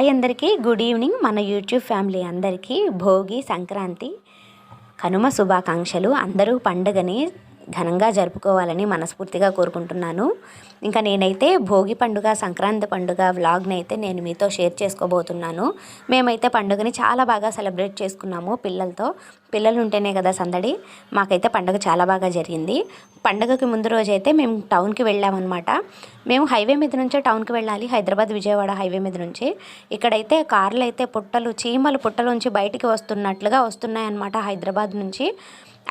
Hi అందరికీ good evening. మన YouTube family అందరికీ భోగి సంక్రాంతి కనుమ శుభాకాంక్షలు. అందరూ పండుగని ఘనంగా జరుపుకోవాలని మనస్ఫూర్తిగా కోరుకుంటున్నాను. ఇంకా నేనైతే భోగి పండుగ సంక్రాంతి పండుగ వ్లాగ్ని అయితే నేను మీతో షేర్ చేసుకోబోతున్నాను. మేమైతే పండుగని చాలా బాగా సెలబ్రేట్ చేసుకున్నాము పిల్లలతో. పిల్లలు ఉంటేనే కదా సందడి. మాకైతే పండుగ చాలా బాగా జరిగింది. పండుగకి ముందు రోజు అయితే మేము టౌన్కి వెళ్ళామన్నమాట. మేము హైవే మీద నుంచే టౌన్కి వెళ్ళాలి హైదరాబాద్ విజయవాడ హైవే మీద నుంచి. ఇక్కడైతే కార్లు అయితే పుట్టలు చీమలు పుట్టలోంచి బయటికి వస్తున్నట్లుగా వస్తున్నాయన్నమాట హైదరాబాద్ నుంచి.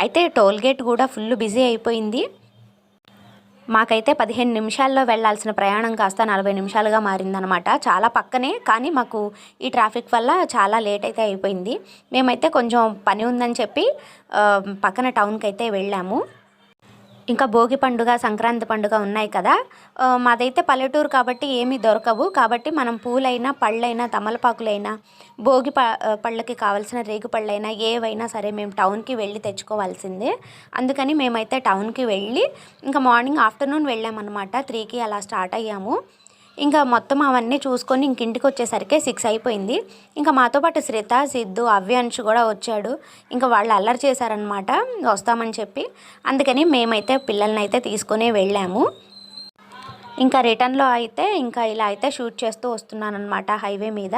అయితే టోల్ గేట్ కూడా ఫుల్ బిజీ అయిపోయింది. మాకైతే పదిహేను నిమిషాల్లో వెళ్ళాల్సిన ప్రయాణం కాస్త నలభై నిమిషాలుగా మారిందనమాట. చాలా పక్కనే కానీ మాకు ఈ ట్రాఫిక్ వల్ల చాలా లేట్ అయితే అయిపోయింది. మేమైతే కొంచెం పని ఉందని చెప్పి పక్కన టౌన్కి అయితే వెళ్ళాము. ఇంకా భోగి పండుగ సంక్రాంతి పండుగ ఉన్నాయి కదా. మాదైతే పల్లెటూరు కాబట్టి ఏమీ దొరకవు. కాబట్టి మనం పూలైనా పళ్ళైనా తమలపాకులైనా భోగి ప పళ్ళకి కావాల్సిన రేగు పళ్ళైనా ఏవైనా సరే మేము టౌన్కి వెళ్ళి తెచ్చుకోవాల్సిందే. అందుకని మేమైతే టౌన్కి వెళ్ళి ఇంకా మార్నింగ్ ఆఫ్టర్నూన్ వెళ్ళామన్నమాట. త్రీకి అలా స్టార్ట్ అయ్యాము. ఇంకా మొత్తం అవన్నీ చూసుకొని ఇంక ఇంటికి వచ్చేసరికి సిక్స్ అయిపోయింది. ఇంకా మాతో పాటు శ్రీత సిద్ధు అవ్యాంశ్ కూడా వచ్చాడు. ఇంకా వాళ్ళు అల్లరి చేశారనమాట వస్తామని చెప్పి. అందుకని మేమైతే పిల్లల్ని అయితే తీసుకుని వెళ్ళాము. ఇంకా రిటర్న్లో అయితే ఇంకా ఇలా అయితే షూట్ చేస్తూ వస్తున్నానమాట హైవే మీద.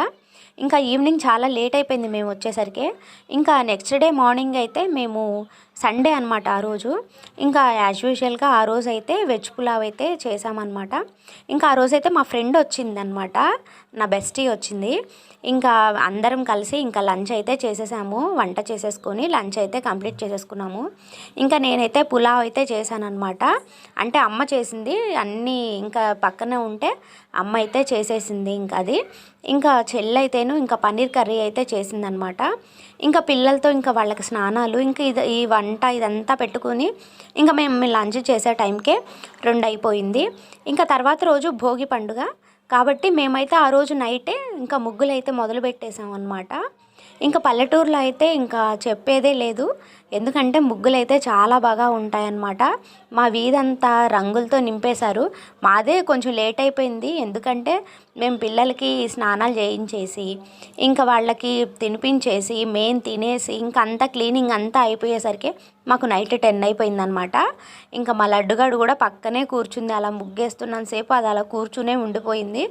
ఇంకా ఈవినింగ్ చాలా లేట్ అయిపోయింది మేము వచ్చేసరికి. ఇంకా నెక్స్ట్ డే మార్నింగ్ అయితే మేము సండే అనమాట ఆ రోజు. ఇంకా యాజ్ యూజువల్గా ఆ రోజు అయితే వెజ్ పులావ్ అయితే చేసామన్నమాట. ఇంకా ఆ రోజు అయితే మా ఫ్రెండ్ వచ్చిందనమాట నా బెస్టీ వచ్చింది. ఇంకా అందరం కలిసి ఇంకా లంచ్ అయితే చేసేసాము. వంట చేసేసుకొని లంచ్ అయితే కంప్లీట్ చేసేసుకున్నాము. ఇంకా నేనైతే పులావ్ అయితే చేశానన్నమాట. అంటే అమ్మ చేసింది. అన్నీ ఇంకా పక్కనే ఉంటే అమ్మ అయితే చేసేసింది ఇంకా అది. ఇంకా చెల్లైతేను ఇంకా పన్నీర్ కర్రీ అయితే చేసిందనమాట. ఇంకా పిల్లలతో ఇంకా వాళ్ళకి స్నానాలు ఇంకా ఇది ఈ వంట ఇదంతా పెట్టుకుని ఇంకా మేము లంచ్ చేసే టైంకే రెండు అయిపోయింది ఇంకా తర్వాత రోజు భోగి పండుగ కాబట్టి మేమైతే ఆ రోజు నైటే ఇంకా ముగ్గులు అయితే మొదలు పెట్టేసాం అనమాట ఇంకా పల్లెటూరులో అయితే ఇంకా చెప్పేదే లేదు. ఎందుకంటే ముగ్గులు అయితే చాలా బాగా ఉంటాయన్నమాట. మా వీధంతా రంగులతో నింపేశారు. మాదే కొంచెం లేట్ అయిపోయింది. ఎందుకంటే మేము పిల్లలకి స్నానాలు చేయించేసి ఇంకా వాళ్ళకి తినిపించేసి మేము తినేసి ఇంకా అంతా క్లీనింగ్ అంతా అయిపోయేసరికి మాకు నైట్ టెన్ అయిపోయిందనమాట ఇంకా మా లడ్డుగాడు కూడా పక్కనే కూర్చుంది. అలా ముగ్గేస్తున్నాను సేపు అది అలా కూర్చునే ఉండిపోయింది.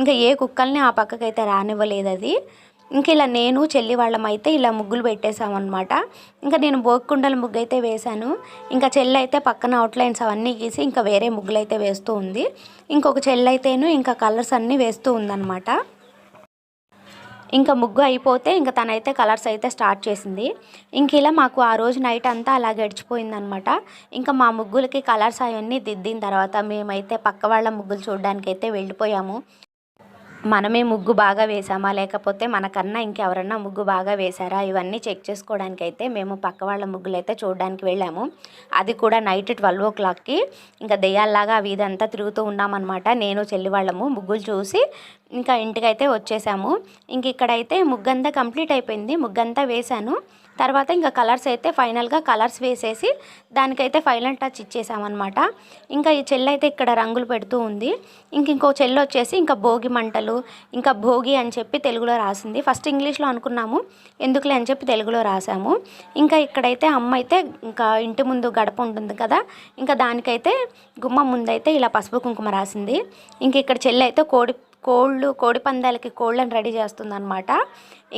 ఇంకా ఏ కుక్కల్ని ఆ పక్కకైతే రానివ్వలేదు అది ఇంక ఇలా నేను చెల్లి వాళ్ళం అయితే ఇలా ముగ్గులు పెట్టేసామన్నమాట ఇంకా నేను బోక్కుండల ముగ్గు అయితే వేశాను. ఇంకా చెల్లి అయితే పక్కన అవుట్లైన్స్ అవన్నీ గీసి ఇంకా వేరే ముగ్గులు అయితే వేస్తూ ఉంది. ఇంకొక చెల్లి అయితేను ఇంకా కలర్స్ అన్నీ వేస్తూ ఉందన్నమాట. ఇంకా ముగ్గు అయిపోతే ఇంకా తనైతే కలర్స్ అయితే స్టార్ట్ చేసింది. ఇంక ఇలా మాకు ఆ రోజు నైట్ అంతా అలా గడిచిపోయిందనమాట ఇంకా మా ముగ్గులకి కలర్స్ అవన్నీ దిద్దిన తర్వాత మేమైతే పక్క వాళ్ళ ముగ్గులు చూడడానికి అయితే వెళ్ళిపోయాము. మనమే ముగ్గు బాగా వేసామా లేకపోతే మనకన్నా ఇంకెవరన్నా ముగ్గు బాగా వేశారా? ఇవన్నీ చెక్ చేసుకోవడానికి అయితే మేము పక్క వాళ్ళ ముగ్గులు అయితే చూడడానికి వెళ్ళాము. అది కూడా నైట్ ట్వెల్వ్ ఓ క్లాక్కి. ఇంకా దెయ్యాల్లాగా అవి ఇదంతా తిరుగుతూ ఉన్నామన్నమాట. నేను చెల్లి వాళ్ళము ముగ్గులు చూసి ఇంకా ఇంటికైతే వచ్చేసాము. ఇంక ఇక్కడైతే ముగ్గంతా కంప్లీట్ అయిపోయింది. ముగ్గంతా వేశాను. తర్వాత ఇంకా కలర్స్ అయితే ఫైనల్గా కలర్స్ వేసేసి దానికైతే ఫైనల్ టచ్ ఇచ్చేసామన్నమాట. ఇంకా ఈ చెల్లి అయితే ఇక్కడ రంగులు పెడుతూ ఉంది. ఇంక ఇంకో చెల్లి వచ్చేసి ఇంకా భోగి మంటలు ఇంకా భోగి అని చెప్పి తెలుగులో రాసింది. ఫస్ట్ ఇంగ్లీష్లో అనుకున్నాము ఎందుకులే అని చెప్పి తెలుగులో రాసాము. ఇంకా ఇక్కడైతే అమ్మ అయితే ఇంకా ఇంటి ముందు గడప ఉంటుంది కదా ఇంకా దానికైతే గుమ్మ ముందైతే ఇలా పసుపు కుంకుమ రాసింది. ఇంక ఇక్కడ చెల్లి అయితే కోడి కోళ్ళు కోడి పందాలకి కోళ్ళని రెడీ చేస్తుందన్నమాట.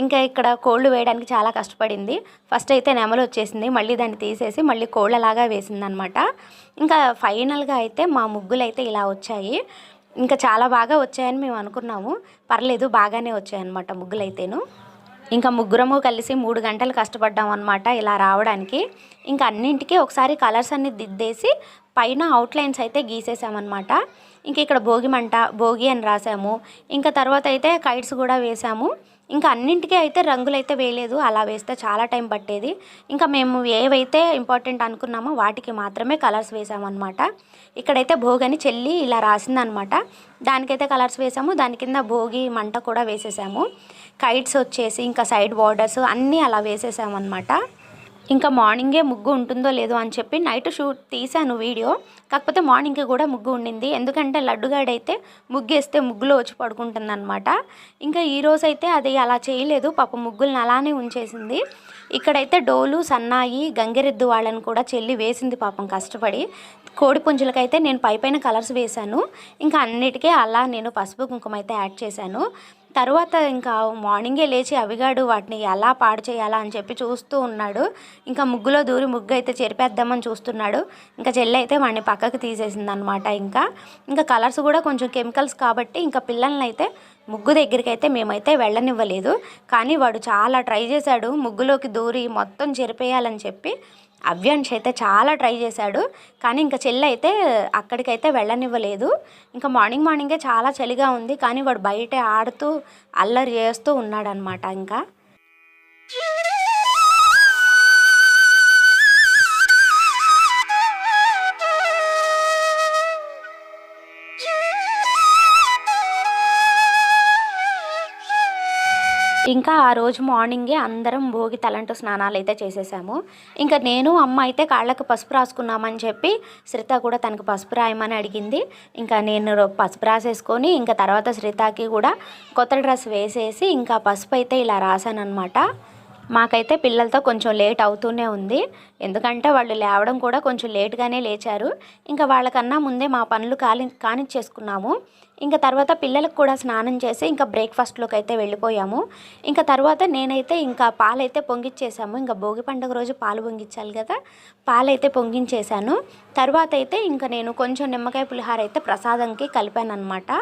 ఇంకా ఇక్కడ కోళ్ళు వేయడానికి చాలా కష్టపడింది. ఫస్ట్ అయితే నెమలు వచ్చేసింది. మళ్ళీ దాన్ని తీసేసి మళ్ళీ కోళ్ళలాగా వేసిందనమాట ఇంకా ఫైనల్గా అయితే మా ముగ్గులు అయితే ఇలా వచ్చాయి. ఇంకా చాలా బాగా వచ్చాయని మేము అనుకున్నాము. పర్లేదు బాగానే వచ్చాయన్నమాట ముగ్గులు అయితేను ఇంకా ముగ్గురము కలిసి మూడు గంటలు కష్టపడ్డాం అనమాట ఇలా రావడానికి. ఇంకా అన్నింటికి ఒకసారి కలర్స్ అన్ని దిద్దేసి పైన అవుట్లైన్స్ అయితే గీసేసామన్నమాట. ఇంకా ఇక్కడ భోగి మంట భోగి అని రాసాము. ఇంకా తర్వాత అయితే కైట్స్ కూడా వేసాము. ఇంకా అన్నింటికీ అయితే రంగులు అయితే వేయలేదు. అలా వేస్తే చాలా టైం పట్టేది. ఇంకా మేము ఏవైతే ఇంపార్టెంట్ అనుకున్నామో వాటికి మాత్రమే కలర్స్ వేసామన్నమాట. ఇక్కడైతే భోగి అని చెల్లి ఇలా రాసిందనమాట దానికైతే కలర్స్ వేసాము. దాని కింద భోగి మంట కూడా వేసేసాము. కైట్స్ వచ్చేసి ఇంకా సైడ్ బార్డర్స్ అన్నీ అలా వేసేసామన్నమాట. ఇంకా మార్నింగే ముగ్గు ఉంటుందో లేదో అని చెప్పి నైట్ షూట్ తీశాను వీడియో. కాకపోతే మార్నింగ్కి కూడా ముగ్గు ఉండింది. ఎందుకంటే లడ్డుగాడైతే ముగ్గేస్తే ముగ్గులో వచ్చి పడుకుంటుంది అనమాట ఇంకా ఈరోజు అయితే అది అలా చేయలేదు. పాప ముగ్గులను అలానే ఉంచేసింది. ఇక్కడైతే డోలు సన్నాయి గంగిరెద్దు వాళ్ళని కూడా చెల్లి వేసింది పాపం కష్టపడి. కోడి పుంజులకైతే నేను పైపైన కలర్స్ వేశాను. ఇంకా అన్నిటికీ అలా నేను పసుపు కుంకుమ అయితే యాడ్ చేశాను. తర్వాత ఇంకా మార్నింగే లేచి అవిగాడు వాటిని ఎలా పాడు చేయాలా అని చెప్పి చూస్తూ ఉన్నాడు. ఇంకా ముగ్గులో దూరి ముగ్గు అయితే చెరిపేద్దామని చూస్తున్నాడు. ఇంకా చెల్లి అయితే వాడిని పక్కకు తీసేసింది అనమాట ఇంకా. ఇంకా కలర్స్ కూడా కొంచెం కెమికల్స్ కాబట్టి ఇంకా పిల్లల్ని అయితే ముగ్గు దగ్గరికి అయితే మేమైతే వెళ్ళనివ్వలేదు. కానీ వాడు చాలా ట్రై చేశాడు. ముగ్గులోకి దూరి మొత్తం చెరిపేయాలని చెప్పి అవ్యాంశ్ అయితే చాలా ట్రై చేశాడు కానీ ఇంకా చెల్లి అయితే అక్కడికైతే వెళ్ళనివ్వలేదు. ఇంకా మార్నింగ్ మార్నింగే చాలా చలిగా ఉంది కానీ వాడు బయట ఆడుతూ అల్లరి చేస్తూ ఉన్నాడనమాట ఇంకా. ఇంకా ఆ రోజు మార్నింగే అందరం భోగి తలంటు స్నానాలు అయితే చేసేసాము. ఇంకా నేను అమ్మ అయితే కాళ్ళకు పసుపు రాసుకున్నామని చెప్పి శ్రిత కూడా తనకు పసుపు రాయమని అడిగింది. ఇంకా నేను రో- పసుపు రాసేసుకొని ఇంకా తర్వాత శ్రితకి కూడా కొత్త డ్రెస్ వేసేసి ఇంకా పసుపు అయితే ఇలా రాశాను అనమాట మాకైతే పిల్లలతో కొంచెం లేట్ అవుతూనే ఉంది. ఎందుకంటే వాళ్ళు లేవడం కూడా కొంచెం లేట్గానే లేచారు. ఇంకా వాళ్ళకన్నా ముందే మా పనులు కాని కానిచ్చేసుకున్నాము. ఇంకా తర్వాత పిల్లలకు కూడా స్నానం చేసి ఇంకా బ్రేక్ఫాస్ట్లోకి అయితే వెళ్ళిపోయాము. ఇంకా తర్వాత నేనైతే ఇంకా పాలైతే పొంగిచ్చేసాము. ఇంకా భోగి పండుగ రోజు పాలు పొంగించాలి కదా పాలైతే పొంగించేశాను. తర్వాత అయితే ఇంకా నేను కొంచెం నిమ్మకాయ పులిహార అయితే ప్రసాదంకి కలిపాను అనమాట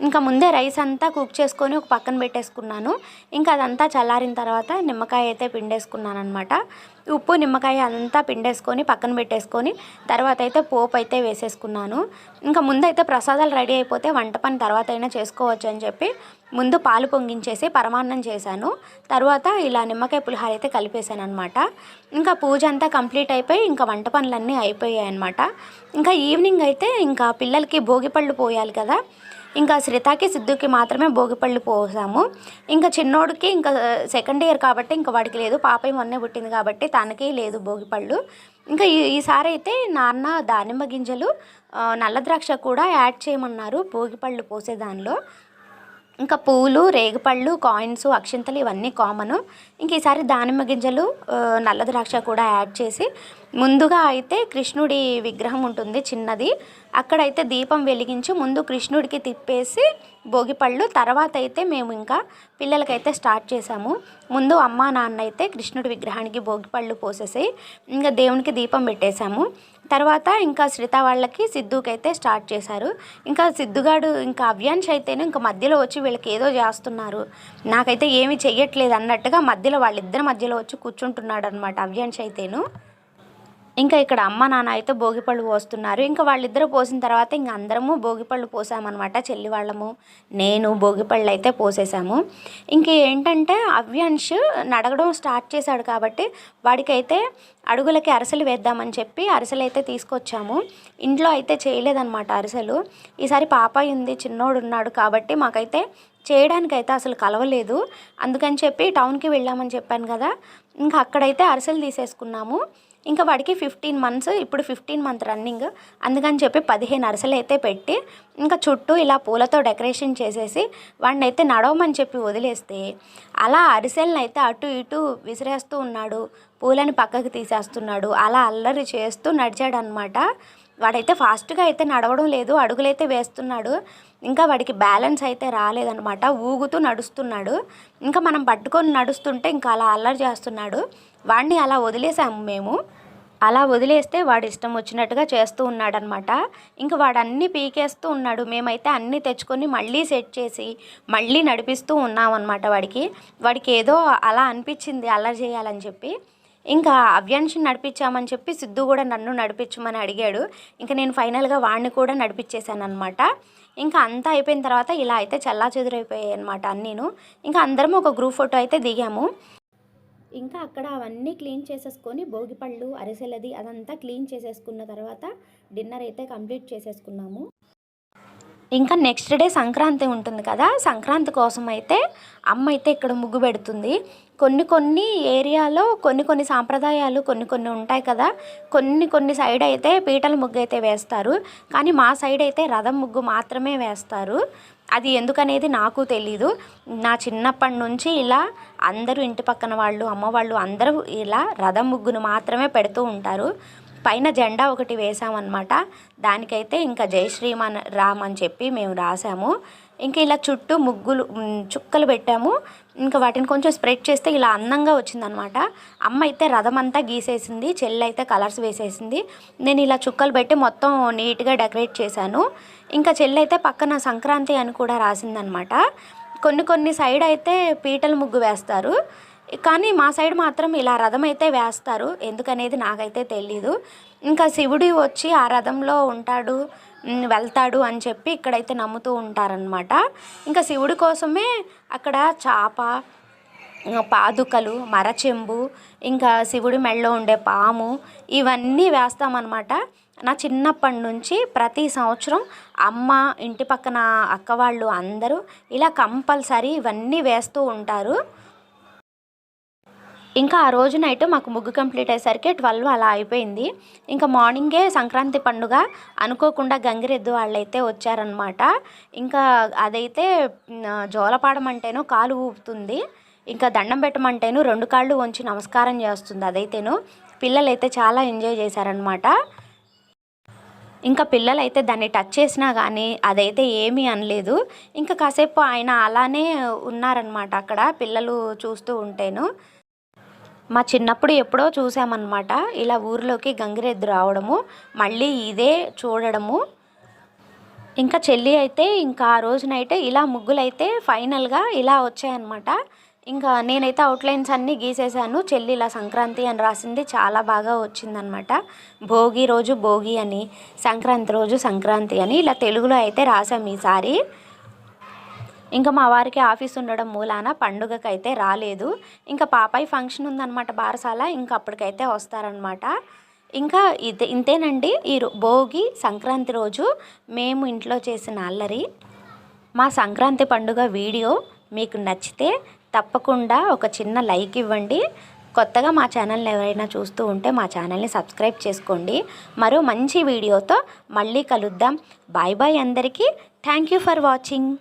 ఇంకా ముందే రైస్ అంతా కుక్ చేసుకొని ఒక పక్కన పెట్టేసుకున్నాను. ఇంకా అదంతా చల్లారిన తర్వాత నిమ్మకాయ అయితే పిండేసుకున్నాను అనమాట ఉప్పు నిమ్మకాయ అంతా పిండేసుకొని పక్కన పెట్టేసుకొని తర్వాత అయితే పోపు అయితే వేసేసుకున్నాను. ఇంకా ముందైతే ప్రసాదాలు రెడీ అయిపోతే వంట పని తర్వాత అయినా చేసుకోవచ్చు అని చెప్పి ముందు పాలు పొంగించేసి పరమాన్నం చేశాను. తర్వాత ఇలా నిమ్మకాయ పులిహార అయితే కలిపేశాను అనమాట ఇంకా పూజ అంతా కంప్లీట్ అయిపోయి ఇంకా వంట పనులన్నీ అయిపోయాయి అనమాట ఇంకా ఈవినింగ్ అయితే ఇంకా పిల్లలకి భోగిపళ్ళు పోయాలి కదా. ఇంకా శ్రితాకి సిద్ధుకి మాత్రమే భోగిపళ్ళు పోసాము. ఇంకా చిన్నోడికి ఇంకా సెకండ్ ఇయర్ కాబట్టి ఇంకా వాడికి లేదు. పాప మొన్నే పుట్టింది కాబట్టి తనకి లేదు భోగిపళ్ళు. ఇంకా ఈ ఈసారి అయితే నాన్న దానిమ్మ గింజలు నల్ల ద్రాక్ష కూడా యాడ్ చేయమన్నారు భోగిపళ్ళు పోసే దానిలో ఇంకా పూలు రేగిపళ్ళు కాయిన్స్ అక్షింతలు ఇవన్నీ కామన్ ఇంక ఈసారి దానిమ్మ గింజలు నల్ల ద్రాక్ష కూడా యాడ్ చేసి ముందుగా అయితే కృష్ణుడి విగ్రహం ఉంటుంది చిన్నది. అక్కడైతే దీపం వెలిగించి ముందు కృష్ణుడికి తిప్పేసి భోగిపళ్ళు తర్వాత అయితే మేము ఇంకా పిల్లలకైతే స్టార్ట్ చేసాము ముందు అమ్మ నాన్న అయితే కృష్ణుడి విగ్రహానికి భోగిపళ్ళు పోసేసి ఇంకా దేవునికి దీపం పెట్టేశాము. తర్వాత ఇంకా శ్రిత వాళ్ళకి సిద్ధుకి అయితే స్టార్ట్ చేశారు. ఇంకా సిద్ధుగాడు ఇంకా అవ్యాంశ్ అయితేనే ఇంకా మధ్యలో వచ్చి వీళ్ళకి ఏదో చేస్తున్నారు. నాకైతే ఏమీ చెయ్యట్లేదు అన్నట్టుగా మధ్యలో వాళ్ళిద్దరి మధ్యలో వచ్చి కూర్చుంటున్నాడు అనమాట అవ్యాంశ్ అయితేను. ఇంకా ఇక్కడ అమ్మ నాన్న అయితే భోగిపళ్ళు పోస్తున్నారు. ఇంకా వాళ్ళిద్దరూ పోసిన తర్వాత ఇంక అందరము భోగిపళ్ళు పోసామన్నమాట. చెల్లి వాళ్ళము నేను భోగిపళ్ళు అయితే పోసేసాము. ఇంక ఏంటంటే అవ్యాంశ్ నడగడం స్టార్ట్ చేశాడు కాబట్టి వాడికైతే అడుగులకి అరసలు వేద్దామని చెప్పి అరసలు అయితే తీసుకొచ్చాము. ఇంట్లో అయితే చేయలేదన్నమాట అరసలు. ఈసారి పాపాయి ఉంది చిన్నోడు ఉన్నాడు కాబట్టి మాకైతే చేయడానికైతే అసలు కలవలేదు. అందుకని చెప్పి టౌన్కి వెళ్ళామని చెప్పాను కదా. ఇంకా అక్కడైతే అరసలు తీసేసుకున్నాము. ఇంకా వాడికి ఫిఫ్టీన్ మంత్స్ ఇప్పుడు ఫిఫ్టీన్ మంత్ రన్నింగ్ అందుకని చెప్పి పదిహేను అరసలు అయితే పెట్టి ఇంకా చుట్టూ ఇలా పూలతో డెకరేషన్ చేసేసి వాడిని అయితే నడవమని చెప్పి వదిలేస్తే అలా అరిసెలను అయితే అటు ఇటు విసిరేస్తూ ఉన్నాడు. పూలని పక్కకి తీసేస్తున్నాడు. అలా అల్లరి చేస్తూ నడిచాడనమాట వాడైతే ఫాస్ట్గా అయితే నడవడం లేదు అడుగులైతే వేస్తున్నాడు. ఇంకా వాడికి బ్యాలెన్స్ అయితే రాలేదనమాట ఊగుతూ నడుస్తున్నాడు. ఇంకా మనం పట్టుకొని నడుస్తుంటే ఇంకా అలా అల్లరి చేస్తున్నాడు. వాడిని అలా వదిలేసాము మేము. అలా వదిలేస్తే వాడు ఇష్టం వచ్చినట్టుగా చేస్తూ ఉన్నాడనమాట ఇంకా వాడు అన్నీ పీకేస్తూ ఉన్నాడు. మేమైతే అన్నీ తెచ్చుకొని మళ్ళీ సెట్ చేసి మళ్ళీ నడిపిస్తూ ఉన్నామన్నమాట వాడికి. వాడికి ఏదో అలా అనిపించింది అల్లరి చేయాలని చెప్పి. ఇంకా అవ్యాంశం నడిపించామని చెప్పి సిద్ధు కూడా నన్ను నడిపించమని అడిగాడు. ఇంకా నేను ఫైనల్గా వాడిని కూడా నడిపించేశాను అనమాట ఇంకా అంతా అయిపోయిన తర్వాత ఇలా అయితే చల్లా చెదురైపోయాయి అనమాట అన్నీను. ఇంకా అందరం ఒక గ్రూప్ ఫోటో అయితే దిగాము. ఇంకా అక్కడ అవన్నీ క్లీన్ చేసేసుకొని భోగిపళ్ళు అరిసెలది అదంతా క్లీన్ చేసేసుకున్న తర్వాత డిన్నర్ అయితే కంప్లీట్ చేసేసుకున్నాము. ఇంకా నెక్స్ట్ డే సంక్రాంతి ఉంటుంది కదా సంక్రాంతి కోసం అయితే అమ్మ అయితే ఇక్కడ ముగ్గు పెడుతుంది. కొన్ని కొన్ని ఏరియాలో కొన్ని కొన్ని సాంప్రదాయాలు కొన్ని కొన్ని ఉంటాయి కదా కొన్ని కొన్ని సైడ్ అయితే పీటల ముగ్గు అయితే వేస్తారు. కానీ మా సైడ్ అయితే రథం ముగ్గు మాత్రమే వేస్తారు. అది ఎందుకనేది నాకు తెలీదు. నా చిన్నప్పటి నుంచి ఇలా అందరూ ఇంటి పక్కన వాళ్ళు అమ్మ వాళ్ళు అందరూ ఇలా రథం ముగ్గును మాత్రమే పెడుతూ ఉంటారు. పైన జెండా ఒకటి వేసామన్నమాట దానికైతే ఇంకా జై శ్రీమాన్ రామ్ అని చెప్పి మేము రాసాము ఇంకా ఇలా చుట్టూ ముగ్గులు చుక్కలు పెట్టాము. ఇంకా వాటిని కొంచెం స్ప్రెడ్ చేస్తే ఇలా అందంగా వచ్చిందనమాట అమ్మ అయితే రథం అంతా గీసేసింది చెల్లి అయితే కలర్స్ వేసేసింది. నేను ఇలా చుక్కలు పెట్టి మొత్తం నీట్గా డెకరేట్ చేశాను. ఇంకా చెల్లి అయితే పక్కన సంక్రాంతి అని కూడా రాసిందనమాట కొన్ని కొన్ని సైడ్ అయితే పీటల ముగ్గు వేస్తారు. కానీ మా సైడ్ మాత్రం ఇలా రథం అయితే వేస్తారు. ఎందుకనేది నాకైతే తెలీదు. ఇంకా శివుడు వచ్చి ఆ రథంలో ఉంటాడు వెళ్తాడు అని చెప్పి ఇక్కడైతే నమ్ముతూ ఉంటారనమాట ఇంకా శివుడి కోసమే అక్కడ చాప పాదుకలు మరచెంబు ఇంకా శివుడి మెడలో ఉండే పాము ఇవన్నీ వేస్తామన్నమాట. నా చిన్నప్పటి నుంచి ప్రతి సంవత్సరం అమ్మ ఇంటి పక్కన అక్క వాళ్ళు అందరూ ఇలా కంపల్సరీ ఇవన్నీ వేస్తూ ఉంటారు. ఇంకా ఆ రోజు నైట్ మాకు ముగ్గు కంప్లీట్ అయ్యేసరికి ట్వెల్వ్ అలా అయిపోయింది. ఇంకా మార్నింగే సంక్రాంతి పండుగ అనుకోకుండా గంగిరెద్దు వాళ్ళైతే వచ్చారనమాట ఇంకా అదైతే జోలపాడమంటేనో జోలపాడం అంటేనో కాలు ఊపుతుంది. ఇంకా దండం పెట్టమంటేను రెండు కాళ్ళు వంచి నమస్కారం చేస్తుంది అదైతేను. పిల్లలైతే చాలా ఎంజాయ్ చేశారనమాట ఇంకా పిల్లలైతే దాన్ని టచ్ చేసినా కానీ అదైతే ఏమీ అనలేదు. ఇంకా కాసేపు ఆయన అలానే ఉన్నారనమాట అక్కడ పిల్లలు చూస్తూ ఉంటేను. మా చిన్నప్పుడు ఎప్పుడో చూసామన్నమాట. ఇలా ఊరిలోకి గంగిరెద్దు రావడము మళ్ళీ ఇదే చూడడము. ఇంకా చెల్లి అయితే ఇంకా ఆ రోజునైతే ఇలా ముగ్గులైతే ఫైనల్గా ఇలా వచ్చాయన్నమాట. ఇంకా నేనైతే అవుట్లైన్స్ అన్నీ గీసేసాను చెల్లి ఇలా సంక్రాంతి అని రాసింది చాలా బాగా వచ్చిందనమాట భోగి రోజు భోగి అని సంక్రాంతి రోజు సంక్రాంతి అని ఇలా తెలుగులో అయితే రాసాం ఈసారి. ఇంకా మా వారికి ఆఫీస్ ఉండడం మూలాన పండుగకి అయితే రాలేదు. ఇంకా పాపాయి ఫంక్షన్ ఉందన్నమాట బారసాల. ఇంకా అప్పటికైతే వస్తారనమాట ఇంకా ఇదే ఇంతేనండి. ఈ రో- భోగి సంక్రాంతి రోజు మేము ఇంట్లో చేసిన అల్లరి. మా సంక్రాంతి పండుగ వీడియో మీకు నచ్చితే తప్పకుండా ఒక చిన్న లైక్ ఇవ్వండి. కొత్తగా మా ఛానల్ని ఎవరైనా చూస్తూ ఉంటే మా ఛానల్ని సబ్స్క్రైబ్ చేసుకోండి. మరో మంచి వీడియోతో మళ్ళీ కలుద్దాం. బాయ్ బాయ్ అందరికీ. Thank you for watching.